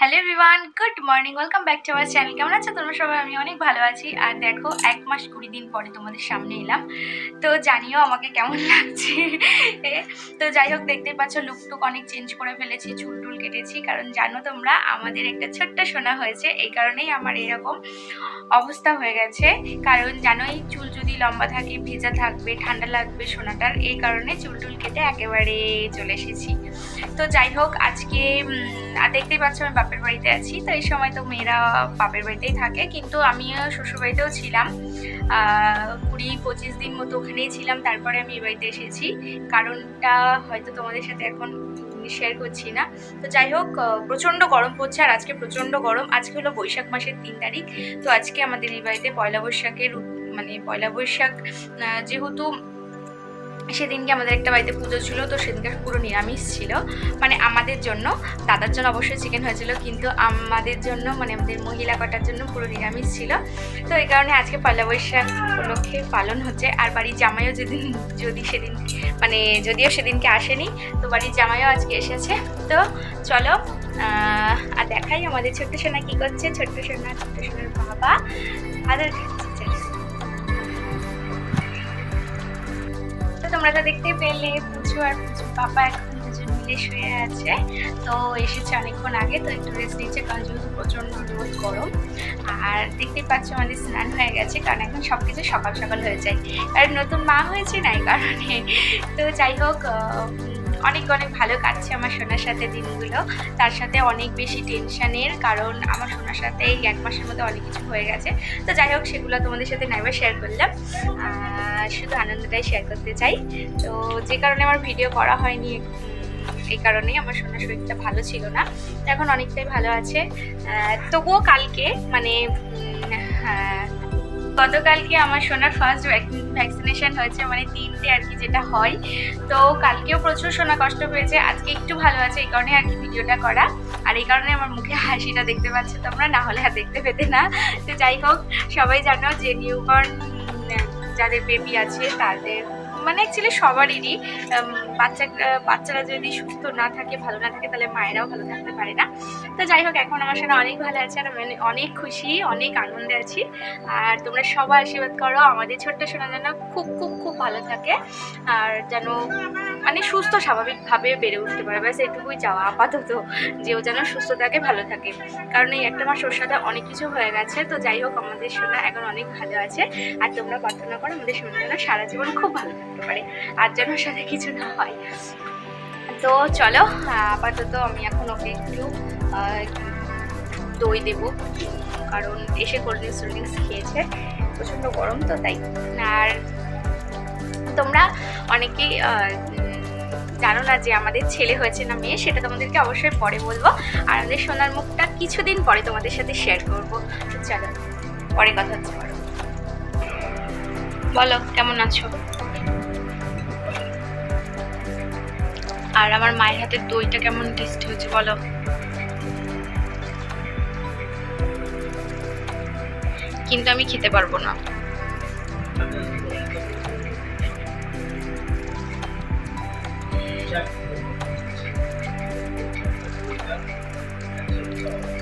Hello everyone good morning welcome back to our channel কেমন আছো তোমরা সবাই? আমি অনেক ভালো আছি। আর দেখো, এক মাস কুড়ি দিন পরে তোমাদের সামনে এলাম। তো জানিও আমাকে কেমন লাগছে। তো যাই হোক, দেখতেই পাচ্ছ লুক টুক অনেক চেঞ্জ করে ফেলেছি, চুল টুল কেটেছি। কারণ জানো তোমরা, আমাদের একটা ছোট্ট সোনা হয়েছে। এই কারণেই আমার এরকম অবস্থা হয়ে গেছে। কারণ জানোই চুল যদি লম্বা থাকে, ভেজা থাকবে, ঠান্ডা লাগবে সোনাটার, এই কারণে চুল টুল কেটে একেবারে চলে এসেছি। তো যাই হোক, আজকে দেখতেই পাচ্ছ আমি বাপের বাড়িতে আছি, তো এই সময় তো মেয়েরা বাপের বাড়িতেই থাকে, কিন্তু আমিও শ্বশুর বাড়িতেও ছিলাম কুড়ি পঁচিশ দিন মতো ওখানেই ছিলাম, তারপরে আমি এই বাড়িতে এসেছি। কারণটা হয়তো তোমাদের সাথে এখন শেয়ার করছি না। তো যাই হোক প্রচণ্ড গরম পড়ছে, আর আজকে প্রচণ্ড গরম। আজকে হলো বৈশাখ মাসের তিন তারিখ, তো আজকে আমাদের এই বাড়িতে পয়লা বৈশাখের মানে পয়লা বৈশাখ যেহেতু সেদিনকে আমাদের একটা বাড়িতে পুজো ছিল, তো সেদিনকে পুরো নিরামিষ ছিল। মানে আমাদের জন্য, দাদার জন্য অবশ্যই চিকেন হয়েছিল, কিন্তু আমাদের জন্য মানে আমাদের মহিলা কটার জন্য পুরো নিরামিষ ছিল। তো এই কারণে আজকে পয়লা বৈশাখ উপলক্ষে পালন হচ্ছে, আর বাড়ির জামাইও যেদিন, যদি সেদিন মানে যদিও সেদিনকে আসেনি, তো বাড়ির জামাইও আজকে এসেছে। তো চলো আর দেখাই আমাদের ছোট্ট সোনা কী করছে, ছোট্ট সোনা, ছোট্ট সোনার বাবা। আদর খাচ্ছে তোমরা তো দেখতে পেলে, পুজো আর পুজো পাপা এখন দুজন মিলে শুয়ে আছে। তো এসেছে অনেকক্ষণ আগে, তো একটু রেস্ট নিচ্ছে, কারণ যেহেতু প্রচণ্ড রোদ, গরম। আর দেখতেই পাচ্ছ আমাদের স্নান হয়ে গেছে, কারণ এখন সব কিছু সকাল সকাল হয়ে যায়। আর নতুন মা হয়েছে না এই কারণে? তো যাই হোক অনেক অনেক ভালো কাটছে আমার সোনার সাথে দিনগুলো। তার সাথে অনেক বেশি টেনশানের, কারণ আমার সোনার সাথে এই এক মাসের মধ্যে অনেক কিছু হয়ে গেছে। তো যাই হোক, সেগুলো তোমাদের সাথে নাইবার শেয়ার করলাম। শুধু আনন্দটাই শেয়ার করতে চাই। তো যে কারণে আমার ভিডিও করা হয়নি এই কারণেই আমার সোনার শরীরটা ভালো ছিল না। এখন অনেকটাই ভালো আছে। তবুও কালকে মানে গতকালকে আমার সোনার ফার্স্ট ভ্যাকসিনেশন হয়েছে মানে তিনটে আর কি যেটা হয়। তো কালকেও প্রচুর সোনা কষ্ট হয়েছে আজকে একটু ভালো আছে, এই কারণে আর কি ভিডিওটা করা। আর এই কারণে আমার মুখে হাসিটা দেখতে পাচ্ছ তোমরা, না হলে আর দেখতে পেতে না। তো যাই হোক, সবাই জানো যে নিউবর্ন যাদের বেবি আছে তাদের মানে অ্যাকচুয়ালি সবারই বাচ্চা বাচ্চারা যদি সুস্থ না থাকে, ভালো না থাকে, তাহলে মায়েরাও ভালো থাকতে পারে না। তো যাই হোক, এখন আমার সাথে অনেক ভালো আছে, আর আমি অনেক- খুশি, অনেক আনন্দে আছি। আর তোমরা সবাই আশীর্বাদ করো, আমাদের ছোট্ট সোনা যেন খুব খুব খুব ভালো থাকে, আর যেন মানে সুস্থ স্বাভাবিকভাবে বেড়ে উঠতে পারে। ব্যাস, এটুকুই চাওয়া আপাতত, যে ও যেন সুস্থ থাকে, ভালো থাকে। কারণ এই একটা মাস ওর সাথে অনেক কিছু হয়ে গেছে, তো যাই হোক, আমাদের সোনা এখন অনেক ভালো আছে। আর তোমরা প্রার্থনা করো, আমাদের সোনা যেন সারা জীবন খুব ভালো থাকতে পারে। আর যেন সাথে কিছু না হয় তো চলো, আপাতত আমি এখন ওকে একটু দই দেবো। কারণ এসে কোল্ড ড্রিঙ্কস ড্রিঙ্কস খেয়েছে, প্রচণ্ড গরম তো, তাই। আর তোমরা অনেকেই জানো না যে আমাদের ছেলে হয়েছে না মেয়ে, সেটা তোমাদেরকে অবশ্যই পরে বলব। আর আমাদের সোনার মুখটা কিছুদিন পরে তোমাদের সাথে শেয়ার করব। চলো, পরে কথা হচ্ছে বলো, কেমন আছো? আর আমার মায়ের হাতের দইটা কেমন টেস্ট হয়েছে বলো? কিন্তু আমি খেতে পারব না। সেটাই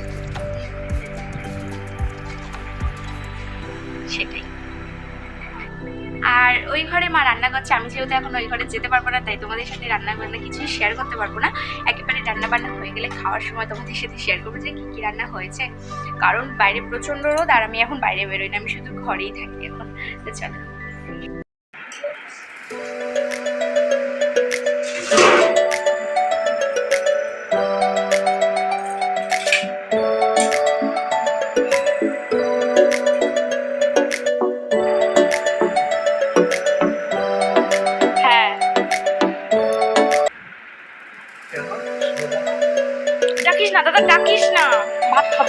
আর ওই ঘরে মা রান্না করছে আমি যেহেতু এখন ওই ঘরে যেতে পারব না, তাই তোমাদের সাথে রান্না বান্না কিছুই শেয়ার করতে পারব না। একেবারে রান্না বান্না হয়ে গেলে খাওয়ার সময় তোমাদের সাথে শেয়ার করব যে কী কী রান্না হয়েছে। কারণ বাইরে প্রচণ্ড রোদ, আর আমি এখন বাইরে বেরোই না, আমি শুধু ঘরেই থাকি এখন। চলো। না দাদা ডাকিস না। ভাত খাব।